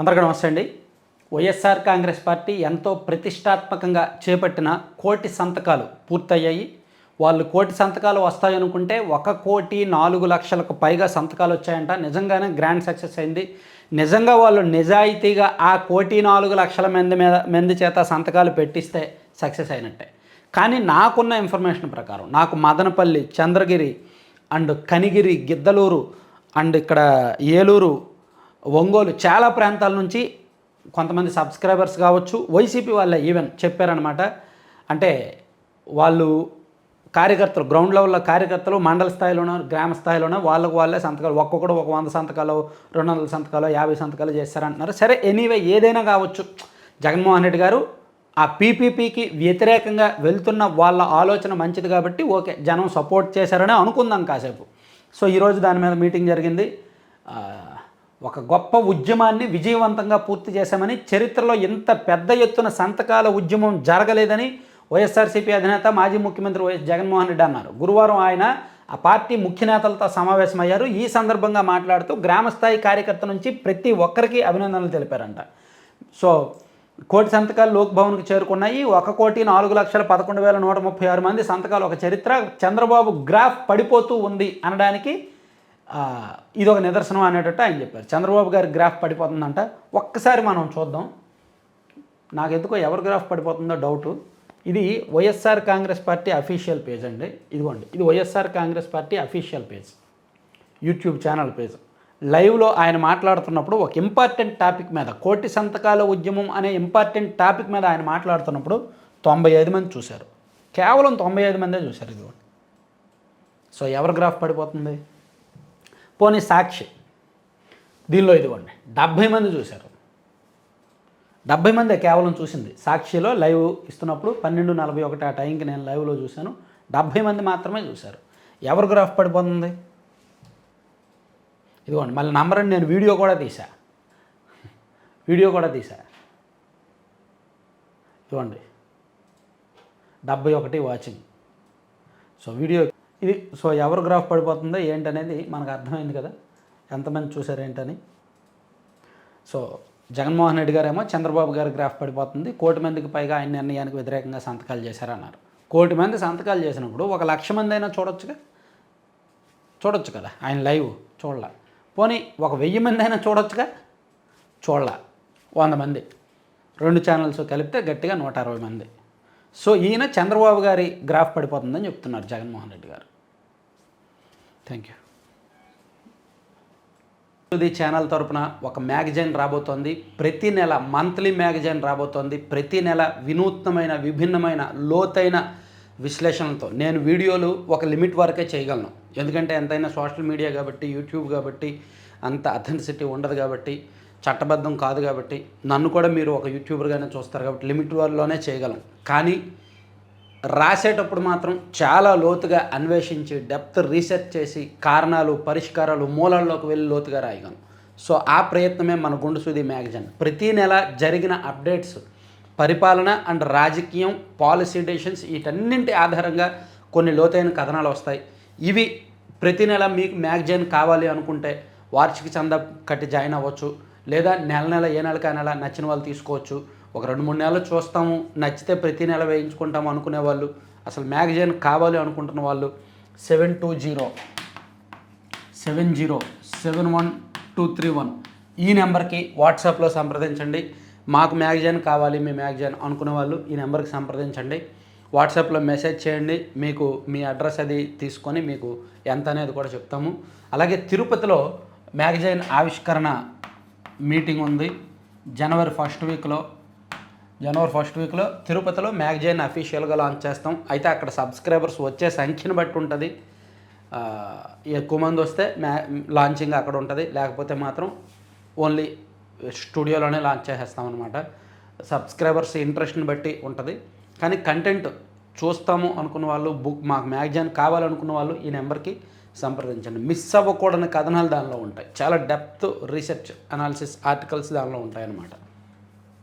అందరికీ నమస్తే అండి. వైఎస్ఆర్ కాంగ్రెస్ పార్టీ ఎంతో ప్రతిష్టాత్మకంగా చేపట్టిన కోటి సంతకాలు పూర్తయ్యాయి. వాళ్ళు కోటి సంతకాలు వస్తాయనుకుంటే ఒక కోటి నాలుగు లక్షలకు పైగా సంతకాలు వచ్చాయంట. నిజంగానే గ్రాండ్ సక్సెస్ అయింది. నిజంగా వాళ్ళు నిజాయితీగా ఆ కోటి నాలుగు లక్షల మంది మీద మంది చేత సంతకాలు పెట్టిస్తే సక్సెస్ అయినట్టే. కానీ నాకున్న ఇన్ఫర్మేషన్ ప్రకారం నాకు మదనపల్లి చంద్రగిరి అండ్ కనిగిరి గిద్దలూరు అండ్ ఇక్కడ ఏలూరు ఒంగోలు చాలా ప్రాంతాల నుంచి కొంతమంది సబ్స్క్రైబర్స్ కావచ్చు వైసీపీ వాళ్ళే ఈవెన్ చెప్పారనమాట అంటే వాళ్ళు కార్యకర్తలు గ్రౌండ్ లెవెల్లో కార్యకర్తలు మండల స్థాయిలోనో గ్రామ స్థాయిలోనో వాళ్ళకు వాళ్ళే సంతకాలు ఒక్కొక్కడు ఒక వంద సంతకాలు రెండు వందల సంతకాలు యాభై సంతకాలు చేస్తారంటున్నారు. సరే ఎనీవే ఏదైనా కావచ్చు. జగన్మోహన్ రెడ్డి గారు ఆ పీపీపీకి వ్యతిరేకంగా వెళ్తున్న వాళ్ళ ఆలోచన మంచిది కాబట్టి ఓకే జనం సపోర్ట్ చేశారని అనుకుందాం కాసేపు. సో ఈరోజు దాని మీద మీటింగ్ జరిగింది. ఒక గొప్ప ఉద్యమాన్ని విజయవంతంగా పూర్తి చేశామని చరిత్రలో ఇంత పెద్ద ఎత్తున సంతకాల ఉద్యమం జరగలేదని వైఎస్ఆర్సీపీ అధినేత మాజీ ముఖ్యమంత్రి వైఎస్ జగన్మోహన్ రెడ్డి అన్నారు. గురువారం ఆయన ఆ పార్టీ ముఖ్య నేతలతో సమావేశమయ్యారు. ఈ సందర్భంగా మాట్లాడుతూ గ్రామస్థాయి కార్యకర్త నుంచి ప్రతి ఒక్కరికి అభినందనలు తెలిపారంట. సో కోటి సంతకాలు లోక్ భవన్కు చేరుకున్నాయి. ఒక కోటి నాలుగు లక్షల పదకొండు వేల నూట ముప్పై ఆరు మంది సంతకాలు ఒక చరిత్ర. చంద్రబాబు గ్రాఫ్ పడిపోతూ ఉంది అనడానికి ఇది ఒక నిదర్శనం అనేటట్టు ఆయన చెప్పారు. చంద్రబాబు గారి గ్రాఫ్ పడిపోతుందంట. ఒక్కసారి మనం చూద్దాం. నాకెందుకో ఎవరి గ్రాఫ్ పడిపోతుందో డౌటు. ఇది YSR Congress party official page అండి. ఇదిగోండి ఇది YSR Congress party official page. YouTube channel page. లైవ్లో ఆయన మాట్లాడుతున్నప్పుడు ఒక ఇంపార్టెంట్ టాపిక్ మీద కోటి సంతకాల ఉద్యమం అనే ఇంపార్టెంట్ టాపిక్ మీద ఆయన మాట్లాడుతున్నప్పుడు తొంభై ఐదు మంది చూశారు. కేవలం తొంభై ఐదు మందే చూశారు ఇదిగోండి. సో ఎవరి గ్రాఫ్ పడిపోతుంది? పోనీ సాక్షి. దీనిలో ఇదిగోండి డెబ్భై మంది చూశారు. డెబ్భై మందే కేవలం చూసింది. సాక్షిలో లైవ్ ఇస్తున్నప్పుడు పన్నెండు నలభై ఒకటి ఆ టైంకి నేను లైవ్లో చూశాను. డెబ్భై మంది మాత్రమే చూశారు. ఎవరు గ్రాఫ్ పడిపోతుంది? ఇదిగోండి మళ్ళీ నంబర్ అని నేను వీడియో కూడా తీసా వీడియో కూడా తీసా ఇదిగోండి డెబ్భై ఒకటి వాచింగ్. సో వీడియో ఇది సో ఎవరు గ్రాఫ్ పడిపోతుందో ఏంటనేది మనకు అర్థమైంది కదా. ఎంతమంది చూసారు ఏంటని. సో జగన్మోహన్ రెడ్డి గారేమో చంద్రబాబు గారి గ్రాఫ్ పడిపోతుంది. కోటి మందికి పైగా ఆయన నిర్ణయానికి వ్యతిరేకంగా సంతకాలు చేశారన్నారు. కోటి మంది సంతకాలు చేసినప్పుడు ఒక లక్ష మంది అయినా చూడొచ్చుగా? చూడొచ్చు కదా. ఆయన లైవ్ చూడలా. పోనీ ఒక వెయ్యి మంది అయినా చూడొచ్చుగా? చూడలా. వంద మంది. రెండు ఛానల్స్ కలిపితే గట్టిగా నూట అరవై మంది. సో ఈయన చంద్రబాబు గారి గ్రాఫ్ పడిపోతుందని చెప్తున్నారు జగన్మోహన్ రెడ్డి గారు. థ్యాంక్ యూ ఇది ఛానల్ తరపున ఒక మ్యాగజైన్ రాబోతోంది. ప్రతి నెల మంత్లీ మ్యాగజైన్ రాబోతోంది. ప్రతి నెల వినూత్నమైన విభిన్నమైన లోతైన విశ్లేషణలతో. నేను వీడియోలు ఒక లిమిట్ వరకే చేయగలను. ఎందుకంటే ఎంతైనా సోషల్ మీడియా కాబట్టి యూట్యూబ్ కాబట్టి అంత అథెంటిసిటీ ఉండదు కాబట్టి చట్టబద్ధం కాదు కాబట్టి నన్ను కూడా మీరు ఒక యూట్యూబర్గానే చూస్తారు కాబట్టి లిమిట్ వాళ్ళలోనే చేయగలం. కానీ రాసేటప్పుడు మాత్రం చాలా లోతుగా అన్వేషించి డెప్త్ రీసెర్చ్ చేసి కారణాలు పరిష్కారాలు మూలాల్లోకి వెళ్ళి లోతుగా రాయగలను సో ఆ ప్రయత్నమే మన గుండుసూది మ్యాగజైన్. ప్రతి నెల జరిగిన అప్డేట్స్ పరిపాలన అండ్ రాజకీయం పాలసీ డెసిషన్స్ వీటన్నింటి ఆధారంగా కొన్ని లోతైన కథనాలు వస్తాయి. ఇవి ప్రతి నెల మీకు మ్యాగజైన్ కావాలి అనుకుంటే వార్షిక చందా కట్టి జాయిన్ అవ్వచ్చు. లేదా నెల నెల ఏ నెలకా నెల నచ్చిన వాళ్ళు తీసుకోవచ్చు. ఒక రెండు మూడు నెలలు చూస్తాము నచ్చితే ప్రతి నెల వేయించుకుంటాము అనుకునే వాళ్ళు అసలు మ్యాగజైన్ కావాలి అనుకుంటున్న వాళ్ళు seven two zero seven zero seven one two three one ఈ నెంబర్కి వాట్సాప్లో సంప్రదించండి. మాకు మ్యాగజైన్ కావాలి మీ మ్యాగజైన్ అనుకునే వాళ్ళు ఈ నెంబర్కి సంప్రదించండి. వాట్సాప్లో మెసేజ్ చేయండి మీకు మీ అడ్రస్ అది తీసుకొని మీకు ఎంత అనేది కూడా చెప్తాము. అలాగే తిరుపతిలో మ్యాగజైన్ ఆవిష్కరణ మీటింగ్ ఉంది. జనవరి ఫస్ట్ వీక్లో జనవరి ఫస్ట్ వీక్లో తిరుపతిలో మ్యాగజైన్ అఫీషియల్గా లాంచ్ చేస్తాం. అయితే అక్కడ సబ్స్క్రైబర్స్ వచ్చే సంఖ్యను బట్టి ఉంటుంది. ఎక్కువ మంది వస్తే మ్యా లాంచింగ్ అక్కడ ఉంటుంది. లేకపోతే మాత్రం ఓన్లీ స్టూడియోలోనే లాంచ్ చేసేస్తాం అనమాట సబ్స్క్రైబర్స్ ఇంట్రెస్ట్ని బట్టి ఉంటుంది. కానీ కంటెంట్ చూస్తాము అనుకున్న వాళ్ళు బుక్ మాకు మ్యాగజైన్ కావాలనుకున్న వాళ్ళు ఈ నెంబర్కి సంప్రదించండి. మిస్ అవ్వకూడని కథనాలు దానిలో ఉంటాయి. చాలా డెప్త్ రీసెర్చ్ అనాలిసిస్ ఆర్టికల్స్ దానిలో ఉంటాయన్నమాట.